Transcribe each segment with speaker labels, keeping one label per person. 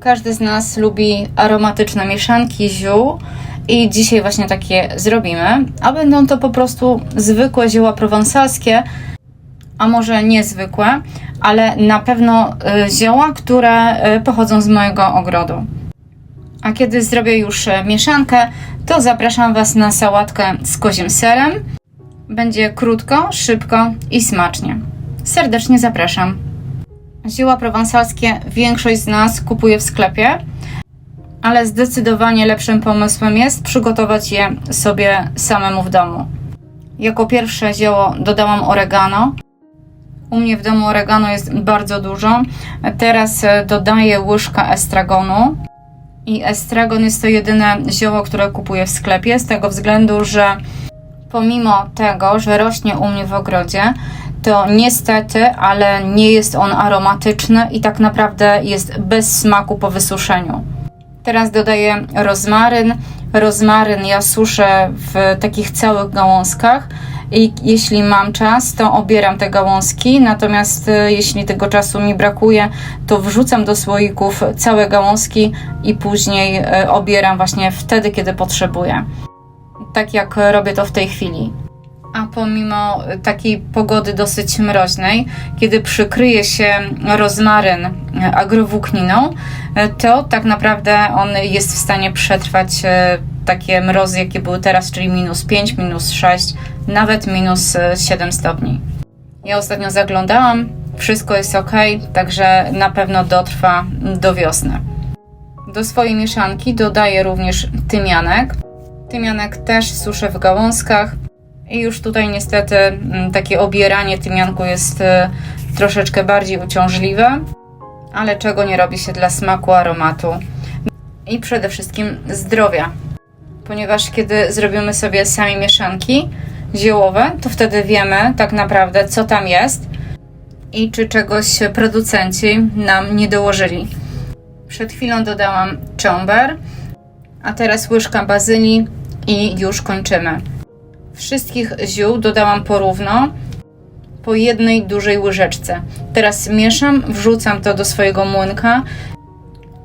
Speaker 1: Każdy z nas lubi aromatyczne mieszanki ziół i dzisiaj właśnie takie zrobimy, a będą to po prostu zwykłe zioła prowansalskie, a może niezwykłe, ale na pewno y, zioła, które y, pochodzą z mojego ogrodu. A kiedy zrobię już e, mieszankę, to zapraszam Was na sałatkę z kozim serem. Będzie krótko, szybko i smacznie. Serdecznie zapraszam. Zioła prowansalskie większość z nas kupuje w sklepie, ale zdecydowanie lepszym pomysłem jest przygotować je sobie samemu w domu. Jako pierwsze zioło dodałam oregano. U mnie w domu oregano jest bardzo dużo. Teraz e, dodaję łyżkę estragonu. I estragon jest to jedyne zioło, które kupuję w sklepie, z tego względu, że pomimo tego, że rośnie u mnie w ogrodzie, to niestety, ale nie jest on aromatyczny i tak naprawdę jest bez smaku po wysuszeniu. Teraz dodaję rozmaryn. Rozmaryn ja suszę w takich całych gałązkach i jeśli mam czas, to obieram te gałązki, natomiast y, jeśli tego czasu mi brakuje, to wrzucam do słoików całe gałązki i później y, obieram właśnie wtedy, kiedy potrzebuję. Tak jak robię to w tej chwili. A pomimo takiej pogody dosyć mroźnej, kiedy przykryje się rozmaryn agrowłókniną, to tak naprawdę on jest w stanie przetrwać e, takie mrozy, jakie były teraz, czyli minus 5, minus 6, nawet minus e, 7 stopni. Ja ostatnio zaglądałam, wszystko jest ok, także na pewno dotrwa do wiosny. Do swojej mieszanki dodaję również tymianek. Tymianek też suszę w gałązkach. I już tutaj niestety mm, takie obieranie tymianku jest e, troszeczkę bardziej uciążliwe, ale czego nie robi się dla smaku, aromatu i przede wszystkim zdrowia. Ponieważ kiedy zrobimy sobie sami mieszanki ziołowe, to wtedy wiemy tak naprawdę, co tam jest i czy czegoś producenci nam nie dołożyli. Przed chwilą dodałam czomber, a teraz łyżka bazylii i już kończymy. Wszystkich ziół dodałam porówno, po jednej dużej łyżeczce. Teraz mieszam, wrzucam to do swojego młynka,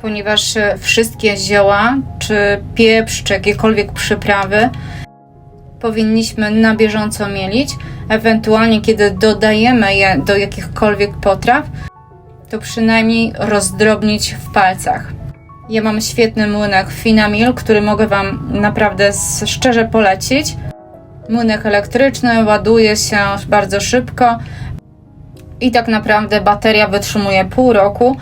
Speaker 1: ponieważ e, wszystkie zioła, czy pieprz, czy jakiekolwiek przyprawy powinniśmy na bieżąco mielić. Ewentualnie, kiedy dodajemy je do jakichkolwiek potraw, to przynajmniej rozdrobnić w palcach. Ja mam świetny młynek Finamil, który mogę Wam naprawdę szczerze polecić. Młynek elektryczny ładuje się bardzo szybko i tak naprawdę bateria wytrzymuje pół roku.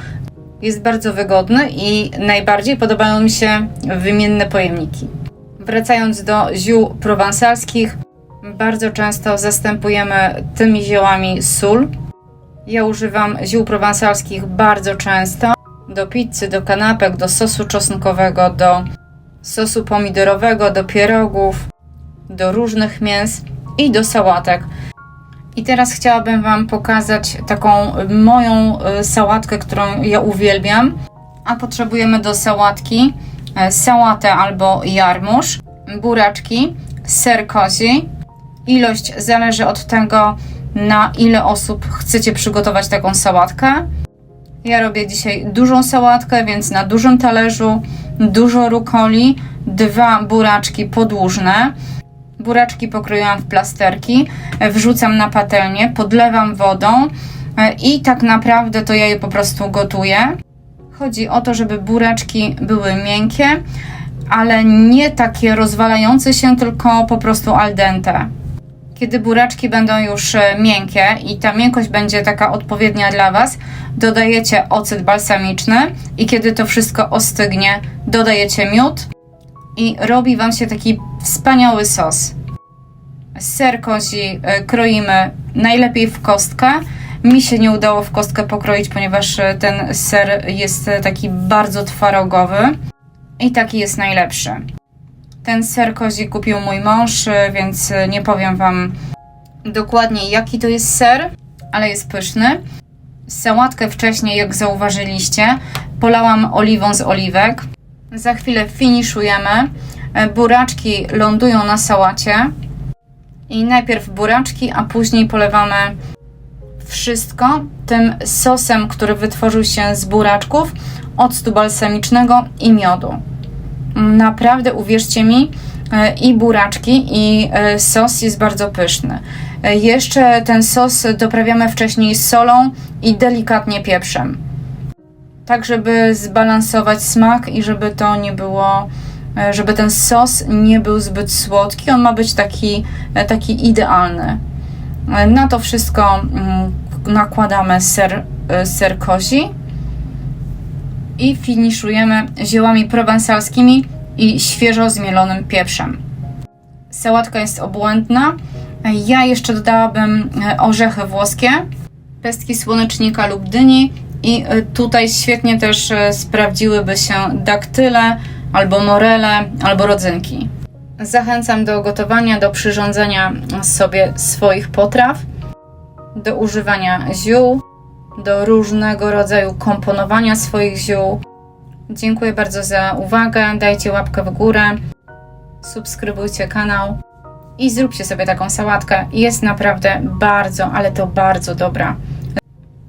Speaker 1: Jest bardzo wygodny i najbardziej podobają mi się wymienne pojemniki. Wracając do ziół prowansalskich, bardzo często zastępujemy tymi ziołami sól. Ja używam ziół prowansalskich bardzo często do pizzy, do kanapek, do sosu czosnkowego, do sosu pomidorowego, do pierogów, do różnych mięs i do sałatek. I teraz chciałabym Wam pokazać taką moją y, sałatkę, którą ja uwielbiam. A potrzebujemy do sałatki e, sałatę albo jarmuż, buraczki, ser kozi. Ilość zależy od tego, na ile osób chcecie przygotować taką sałatkę. Ja robię dzisiaj dużą sałatkę, więc na dużym talerzu dużo rukoli, dwa buraczki podłużne. Buraczki pokroiłam w plasterki, e, wrzucam na patelnię, podlewam wodą e, i tak naprawdę to ja je po prostu gotuję. Chodzi o to, żeby buraczki były miękkie, ale nie takie rozwalające się, tylko po prostu al dente. Kiedy buraczki będą już e, miękkie i ta miękkość będzie taka odpowiednia dla Was, dodajecie ocet balsamiczny i kiedy to wszystko ostygnie, dodajecie miód i robi Wam się taki wspaniały sos. Ser kozi e, kroimy najlepiej w kostkę. Mi się nie udało w kostkę pokroić, ponieważ e, ten ser jest e, taki bardzo twarogowy i taki jest najlepszy. Ten ser kozi kupił mój mąż, więc nie powiem Wam dokładnie jaki to jest ser, ale jest pyszny. Sałatkę wcześniej, jak zauważyliście, polałam oliwą z oliwek. Za chwilę finiszujemy. E, Buraczki lądują na sałacie. I najpierw buraczki, a później polewamy wszystko tym sosem, który wytworzył się z buraczków, octu balsamicznego i miodu. Naprawdę, uwierzcie mi, e, i buraczki, i e, sos jest bardzo pyszny. Jeszcze ten sos doprawiamy wcześniej solą i delikatnie pieprzem. Tak, żeby zbalansować smak i żeby to nie było, e, żeby ten sos nie był zbyt słodki. On ma być taki, e, taki idealny. E, Na to wszystko mm, nakładamy ser, ser kozi i finiszujemy ziołami prowansalskimi i świeżo zmielonym pieprzem. Sałatka jest obłędna. Ja jeszcze dodałabym orzechy włoskie, pestki słonecznika lub dyni i e, tutaj świetnie też e, sprawdziłyby się daktyle, albo morele, albo rodzynki. Zachęcam do gotowania, do przyrządzania sobie swoich potraw, do używania ziół, do różnego rodzaju komponowania swoich ziół. Dziękuję bardzo za uwagę. Dajcie łapkę w górę, subskrybujcie kanał i zróbcie sobie taką sałatkę. Jest naprawdę bardzo, ale to bardzo dobra.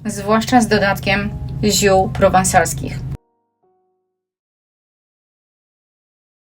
Speaker 1: Zwłaszcza z dodatkiem ziół prowansalskich.